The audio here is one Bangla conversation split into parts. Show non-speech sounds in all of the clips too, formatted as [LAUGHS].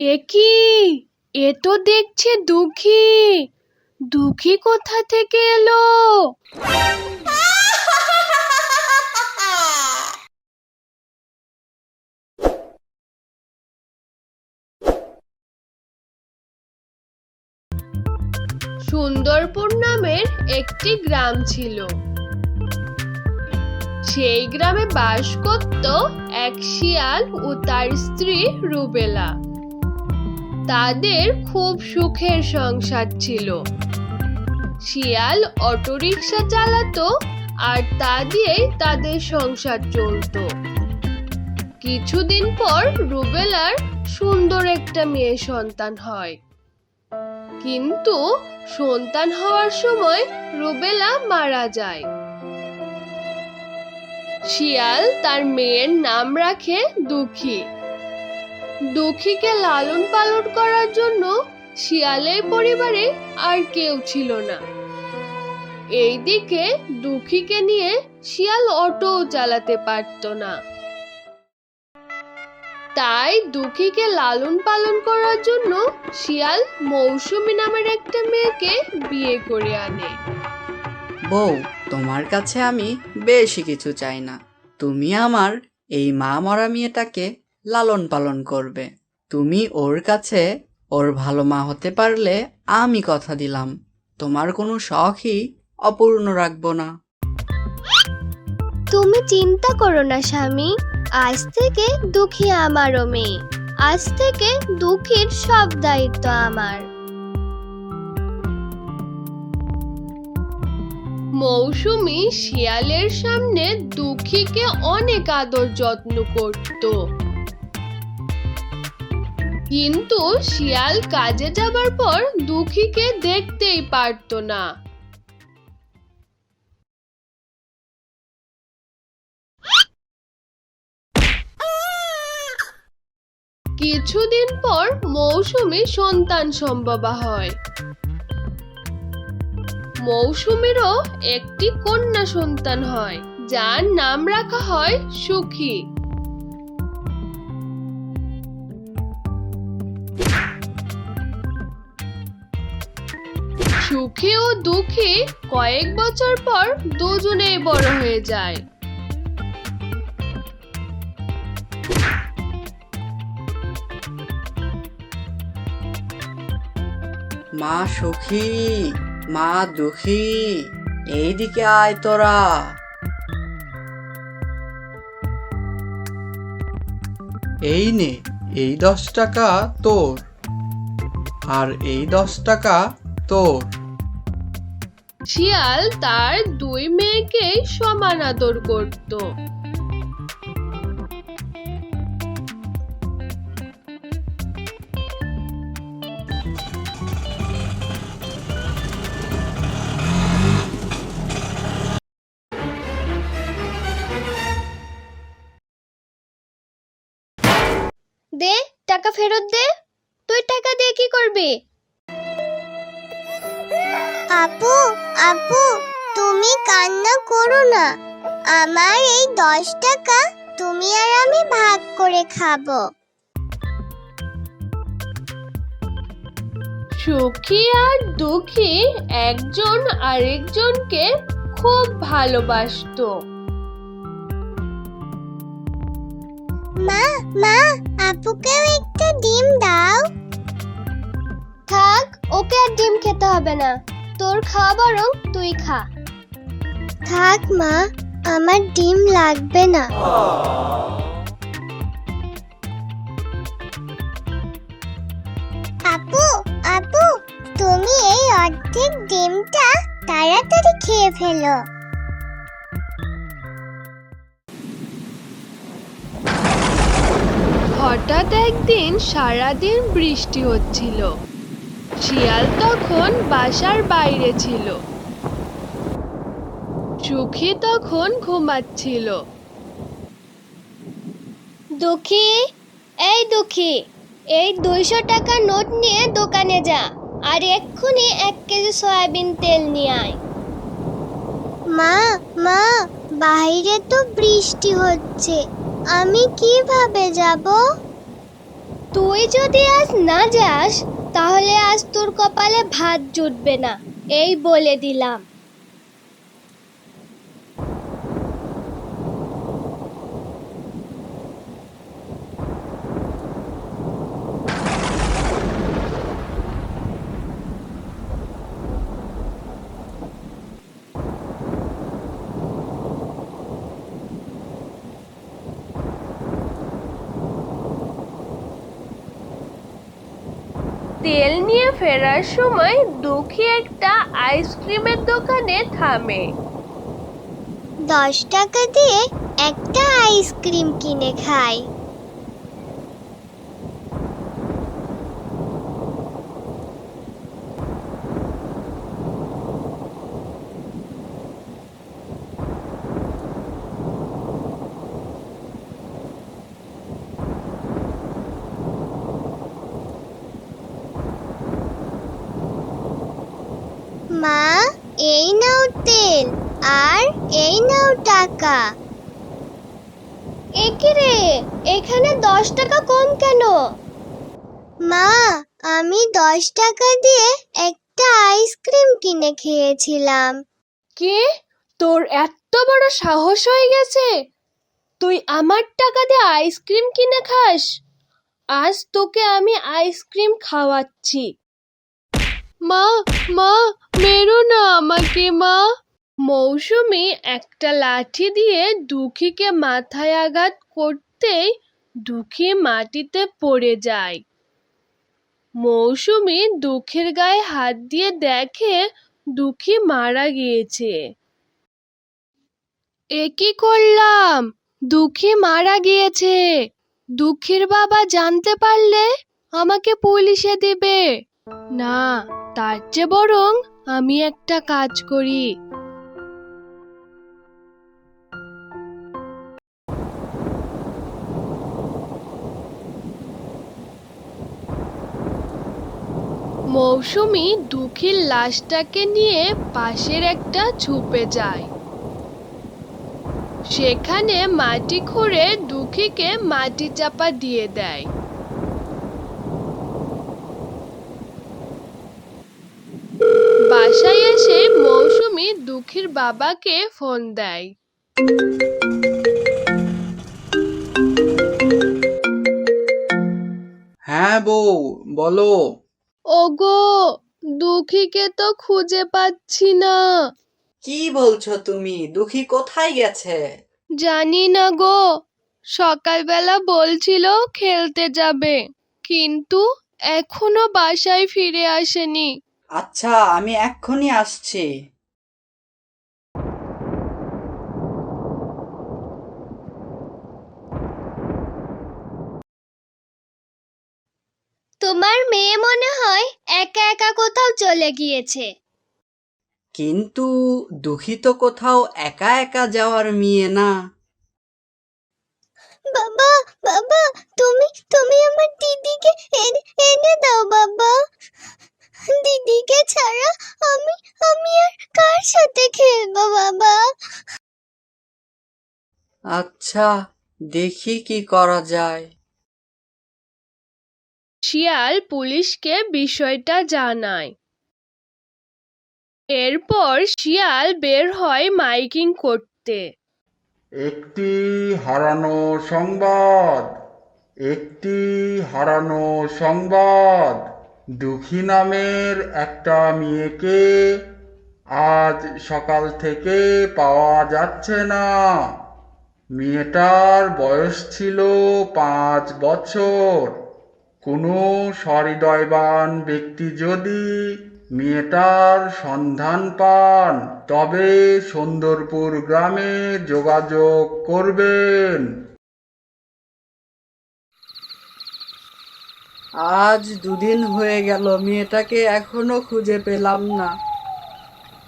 এ কি? এ তো দেখছি দুঃখী। দুঃখী কোথা থেকে এলো? সুন্দরপুর নামের একটি গ্রাম ছিল। সেই গ্রামে বাস করত এক শিয়াল ও তার স্ত্রী রুবেলা। তাদের খুব সুখের সংসার ছিল। শিয়াল অটোরিকশা চালাতো আর তা দিয়েই তাদের সংসার চলতো। কিছুদিন পর রুবেলার সুন্দর একটা মেয়ে সন্তান হয়। কিন্তু সন্তান হওয়ার সময় রুবেলা মারা যায়। শিয়াল তার মেয়ের নাম রাখে দুঃখী। দুঃখীকে লালন পালন করার জন্য শিয়ালের পরিবারে আর কেউ ছিল না। এইদিকে দুঃখীকে নিয়ে শিয়াল অটো চালাতে পারতো না। তাই দুঃখীকে লালন পালন করার জন্য শিয়াল মৌসুমি নামের একটা মেয়েকে বিয়ে করে আনে। বউ, তোমার কাছে আমি বেশি কিছু চাই না। তুমি আমার এই মা মরা মেয়েটাকে লালন পালন করবে। তুমি ওর কাছে ওর ভালো মা হতে পারলে আমি কথা দিলাম। তোমার কোনো শখই অপূর্ণ রাখব না। তুমি চিন্তা করো না, স্বামী। আজ থেকে দুঃখী আমারও মেয়ে। আজ থেকে দুঃখীর সব দায়িত্ব আমার। মৌসুমি শিয়ালের সামনে দুঃখীকে অনেক আদর যত্ন করত। কিন্তু শিয়াল কাজে যাবার পর দুঃখীকে দেখতেই পারতো না। কিছুদিন পর মৌসুমী সন্তান সম্ভবা হয়। মৌসুমীরও একটি কন্যা সন্তান হয়, যার নাম রাখা হয় সুখী। সুখী ও দুঃখী কয়েক বছর পর দুজনেই বড় হয়ে যায়। মা সুখী মা দুঃখী এইদিকে আয় তোরা। এই নে এই দশ টাকা তোর আর এই দশ টাকা তোর। শিয়াল তার দুই মেয়েকে সমান আদর করত। দে, টাকা ফেরত দে। তুই টাকা দিয়ে কি করবি? আপু আপু তুমি কান্না করো না। আমার এই দশ টাকা তুমি আর আমি ভাগ করে খাব। সুখী আর দুঃখী একজন আরেকজনকে খুব ভালোবাসতো। মা মা আপুকেও একটা ডিম দাও। থাক ওকে আর ডিম খেতে হবে না। তোর খাওয়া বরং তুই খা। থাক মা আমার ডিম লাগবে না। আপু আপু তুমি এই অর্ধেক ডিমটা তাড়াতাড়ি খেয়ে ফেলো। হঠাৎ একদিন সারাদিন বৃষ্টি হচ্ছিল। শিয়াল তখন বাসার বাইরে ছিল। সুখী তখন ঘুমাচ্ছিল। দুঃখী এই দুঃখী এই দুইশো টাকা নোট নিয়ে দোকানে যা আর এক্ষুনি এক কেজি সয়াবিন তেল নিয়ে আয়। মা মা বাইরে তো বৃষ্টি হচ্ছে আমি কীভাবে যাব? তুই যদি আজ না যাস তাহলে আজ তোর কপালে ভাত জুটবে না। এই বলে দিলাম। তেল নিয়ে ফেরার সময় দুঃখী একটা আইসক্রিমের দোকানে থামে। দশ টাকা দিয়ে একটা আইসক্রিম কিনে খাই মা, এই নাও তেল আর এই নাও টাকা। একে রে, এখানে দশ টাকা কম কেন? মা, আমি দশ টাকা দিয়ে একটা আইসক্রিম কিনে খেয়েছিলাম। কে? তোর এত বড় সাহস হয়ে গেছে? তুই আমার টাকা দিয়ে আইসক্রিম কিনে খাস? আজ তোকে আমি আইসক্রিম খাওয়াচ্ছি। মা মা, মেরো না আমাকে, মা। মৌসুমি একটা লাঠি দিয়ে দুঃখীকে মাথায় আঘাত করতেই দুঃখী মাটিতে পড়ে যায়। মৌসুমি দুঃখের গায়ে হাত দিয়ে দেখে দুঃখী মারা গিয়েছে। এ কি করলাম? দুঃখী মারা গিয়েছে। দুঃখীর বাবা জানতে পারলে আমাকে পুলিশে দিবে। না তার চেয়ে বরং আমি একটা কাজ করি। মৌসুমি দুঃখীর লাশটাকে নিয়ে পাশের একটা ঝুপে যায়। সেখানে মাটি খুঁড়ে দুঃখীকে মাটি চাপা দিয়ে দেয় বাসায় এসে দুঃখীর বাবাকে ফোন দেয়। হ্যাঁ বউ বলো। ওগো দুঃখীকে তো খুঁজে পাচ্ছি না। কি বলছো তুমি? দুঃখী কোথায় গেছে? জানি না গো। সকালবেলা বলছিল খেলতে যাবে কিন্তু এখনও বাসায় ফিরে আসেনি। আচ্ছা আমি এক্ষুনি আসছি। তোমার মেয়ে মনে হয় একা একা কোথাও চলে গিয়েছে। কিন্তু দুঃখিত কোথাও একা একা যাওয়ার মেয়ে না। বাবা বাবা তুমি তুমি আমার দিদিকে এনে এনে দাও বাবা। দিদিকে ছাড়া আমি আমি আর কার সাথে খেলব বাবা? আচ্ছা দেখি কি করা যায়। শিয়াল পুলিশকে বিষয়টা জানায়। এরপর শিয়াল বের হয় মাইকিং করতে। একটি হারানো সংবাদ, একটি হারানো সংবাদ, দুঃখী নামের একটা মেয়েকে আজ সকাল থেকে পাওয়া যাচ্ছে না। মেয়েটার বয়স ছিল পাঁচ বছর। কোনো সহৃদয়বান ব্যক্তি যদি মেয়েটার সন্ধান পান তবে সুন্দরপুর গ্রামে যোগাযোগ করবেন। আজ দুদিন হয়ে গেল মেয়েটাকে এখনও খুঁজে পেলাম না।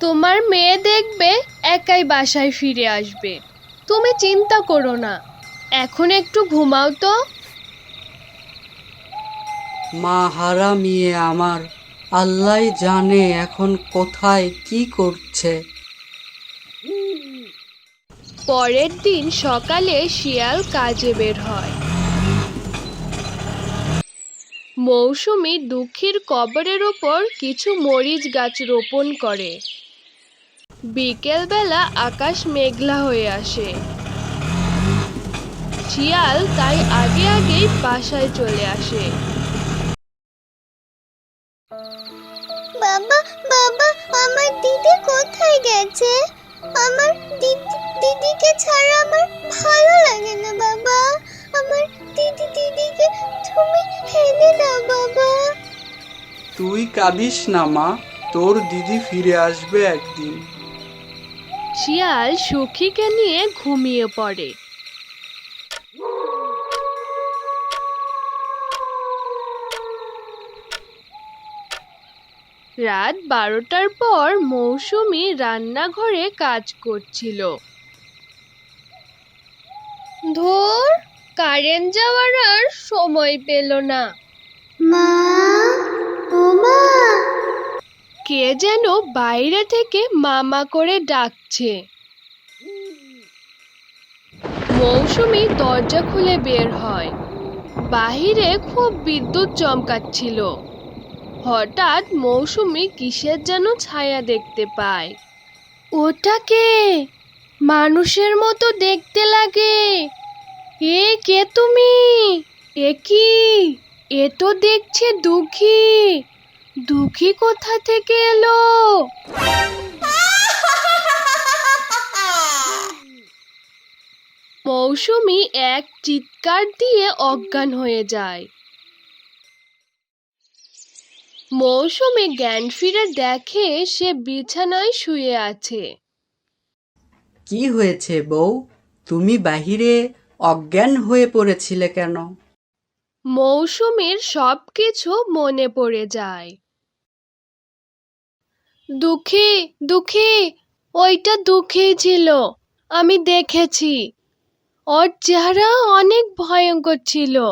তোমার মেয়ে দেখবে একাই বাসায় ফিরে আসবে। তুমি চিন্তা করো না এখন একটু ঘুমাও তো। মা হারা মেয়ে আমার। আল্লাহ জানে এখন কোথায় কি করছে। পরের দিন সকালে শিয়াল কাজে বের হয়। মৌসুমি দুঃখীর কবরের ওপর কিছু মরিচ গাছ রোপণ করে। বিকেলবেলা আকাশ মেঘলা হয়ে আসে। শিয়াল তাই আগে আগেই বাসায় চলে আসে। বাবা বাবা আমার দিদি কোথায় গেছে? আমার দিদি দিদিকে ছাড়া আমার ভালো লাগে না বাবা। আমার দিদি দিদিকে তুমি এনে দাও বাবা। তুই কাঁদিস না মা তোর দিদি ফিরে আসবে একদিন। শিয়াল সখীকে নিয়ে ঘুমিয়ে পড়ে। রাত বারোটার পর মৌসুমি রান্নাঘরে কাজ করছিল। ধর কারেন্ট যাওয়ার আর সময় পেল না। মা মা। কে যেন বাইরে থেকে মামা করে ডাকছে। মৌসুমি দরজা খুলে বের হয়। বাহিরে খুব বিদ্যুৎ চমকাচ্ছিল। হঠাৎ মৌসুমি কিসের যেন ছায়া দেখতে পায়? ওটাকে মানুষের মতো দেখতে লাগে। এ কে তুমি? এ কি? এ তো দেখছে দুঃখী। দুঃখী কোথা থেকে এলো? মৌসুমি এক চিৎকার দিয়ে অজ্ঞান হয়ে যায়। মৌসুমী জ্ঞান ফিরে দেখে সে বিছানায় শুয়ে আছে। কি হয়েছে বউ? তুমি বাহিরে অজ্ঞান হয়ে পড়েছিলে কেন? মৌসুমীর সব কিছু মনে পড়ে যায়। দুঃখী দুঃখী ওইটা দুঃখী ছিল আমি দেখেছি। ওর চেহারা অনেক ভয়ঙ্কর ছিল।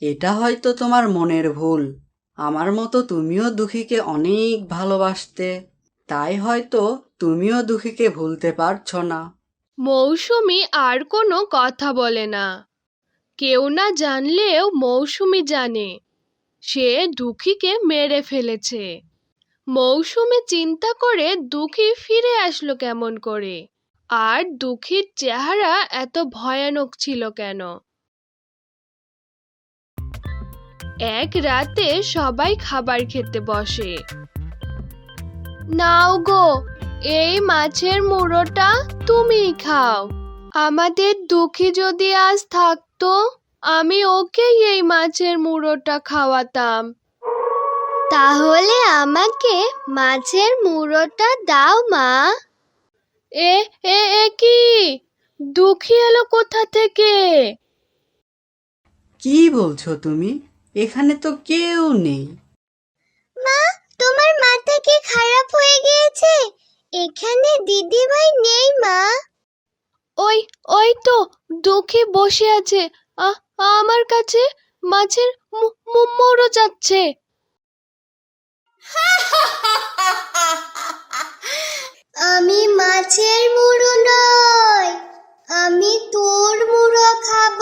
এটা হয়তো তোমার মনের ভুল। আমার মতো তুমিও দুঃখীকে অনেক ভালোবাসতে। তাই হয়তো তুমিও দুঃখীকে ভুলতে পারছ না। মৌসুমি আর কোনো কথা বলে না। কেউ না জানলেও মৌসুমি জানে, সে দুঃখীকে মেরে ফেলেছে। মৌসুমী চিন্তা করে দুঃখী ফিরে আসলো কেমন করে, আর দুঃখীর চেহারা এত ভয়ানক ছিল কেন? এক রাতে সবাই খাবার খেতে বসে। নাও গো এই মাছের মুড়োটা তুমিই খাও। আমাদের দুঃখী যদি আজ থাকতো আমি ওকেই এই মাছের মুড়োটা খাওয়াতাম। তাহলে আমাকে মাছের মুড়োটা দাও মা। এ এ এ কি? দুঃখী এলো কোথা থেকে? কি বলছো তুমি? এখানে তো কেউ নেই। মা তোমার মাথা কি খারাপ হয়ে গিয়েছে? এখানে দিদিভাই নেই মা। ওই ওই তো দুঃখী বসে আছে। আ আমার কাছে মাছের মু- মু- মুড়ো যাচ্ছে। আমি মাছের মুড়ো নয় আমি তোর মুড়ো খাব।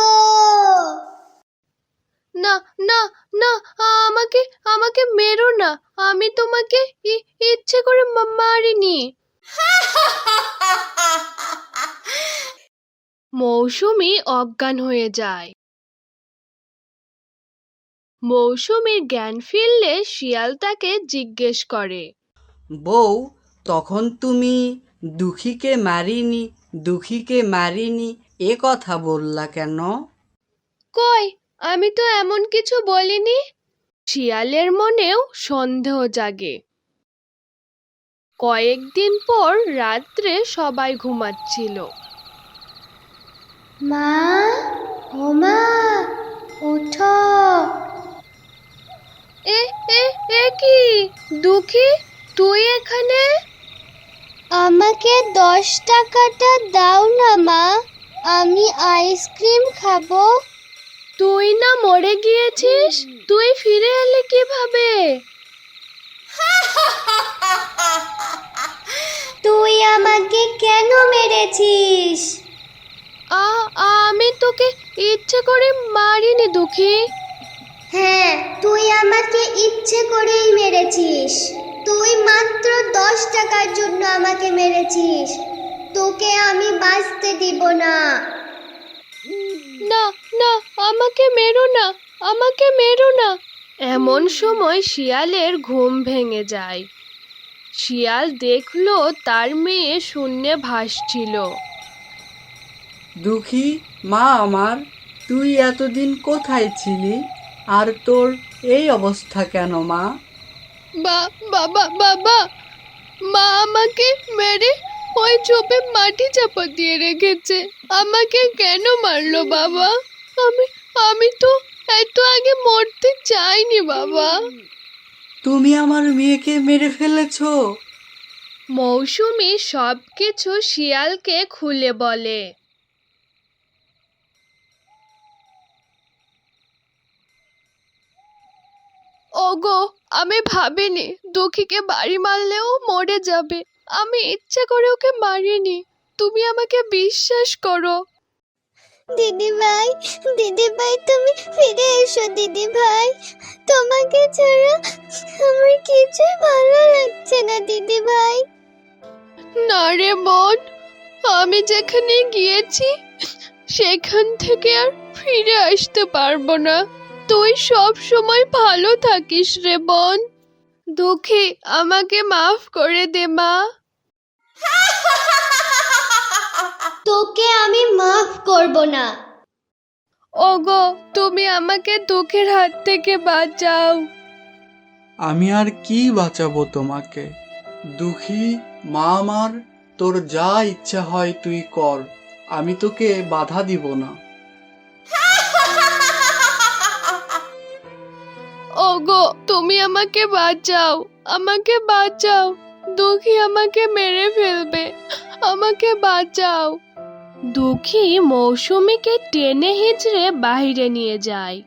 না না না আমাকে আমাকে মেরো না। আমি তোমাকে ইচ্ছে করে মারিনি। মৌসুমী অজ্ঞান হয়ে যায়। মৌসুমীর জ্ঞান ফিরলে শিয়াল তাকে জিজ্ঞেস করে। বউ তখন তুমি দুঃখীকে মারিনি দুঃখীকে মারিনি এ কথা বললা কেন? কই আমি তো এমন কিছু বলিনি। শিয়ালের মনেও সন্দেহ জাগে। কয়েকদিন পর রাত্রে সবাই ঘুমাচ্ছিল। মা ও মা ওঠো এ এ এ কি? দুঃখী তুই এখানে? আমাকে দশ টাকাটা দাও না মা আমি আইসক্রিম খাব। তুই না মরে গিয়েছিস? তুই ফিরে এলি কীভাবে? [LAUGHS] তুই আমাকে কেন মেরেছিস? আ আমি তোকে ইচ্ছে করে মারিনি দুঃখী। হ্যাঁ তুই আমাকে ইচ্ছে করেই মেরেছিস। তুই মাত্র দশ টাকার জন্য আমাকে মেরেছিস। তোকে আমি বাঁচতে দিব না। না না আমাকে মেরো না আমাকে মেরো না। এমন সময় শিয়ালের ঘুম ভেঙে যায়। শিয়াল দেখল তার মেয়ে শূন্যে ভাসছিল। দুঃখী মা আমার তুই এতদিন কোথায় ছিলি? আর তোর এই অবস্থা কেন মা? বা বাবা বাবা মা আমাকে মেরে ওই চোপে মাটি চাপা দিয়ে রেখেছে। আমাকে কেন মারলো বাবা? আমি আমি তো এত আগে মরতে চাইনি বাবা। তুমি আমার মেয়েকে মেরে ফেলেছো। মৌসুমি সব কিছু শিয়ালকে খুলে বলে। ওগো আমি ভাবিনি দুঃখীকে বাড়ি মারলেও মরে যাবে। আমি ইচ্ছা করে ওকে মারিনি। তুমি আমাকে বিশ্বাস করো। দিদি ভাই দিদি ভাই তুমি ফিরে এসো দিদি ভাই তোমাকে ছাড়া আমার কিছুই ভালো লাগছে না দিদি ভাই না রে বোন আমি যেখানে গিয়েছি সেখান থেকে আর ফিরে আসতে পারব না। তুই সব সময় ভালো থাকিস রে বোন। দুঃখী আমাকে মাফ করে দে মা। তোকে আমি মাফ করব না। ওগো তুমি আমাকে দুঃখের হাত থেকে বাঁচাও। আমি আর কি বাঁচাবো তোমাকে? দুঃখী মা আমার তোর যা ইচ্ছা হয় তুই কর। আমি তোকে বাধা দিব না। ওগো, তুমি আমাকে বাঁচাও আমাকে বাঁচাও, দুঃখী আমাকে মেরে ফেলবে, আমাকে বাঁচাও। দুঃখী মৌসুমীকে টেনে হিঁচড়ে বাইরে নিয়ে যায়।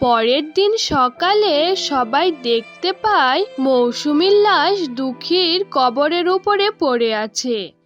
পরের দিন সকালে সবাই দেখতে পায় মৌসুমীর লাশ দুঃখীর কবরের উপরে পড়ে আছে।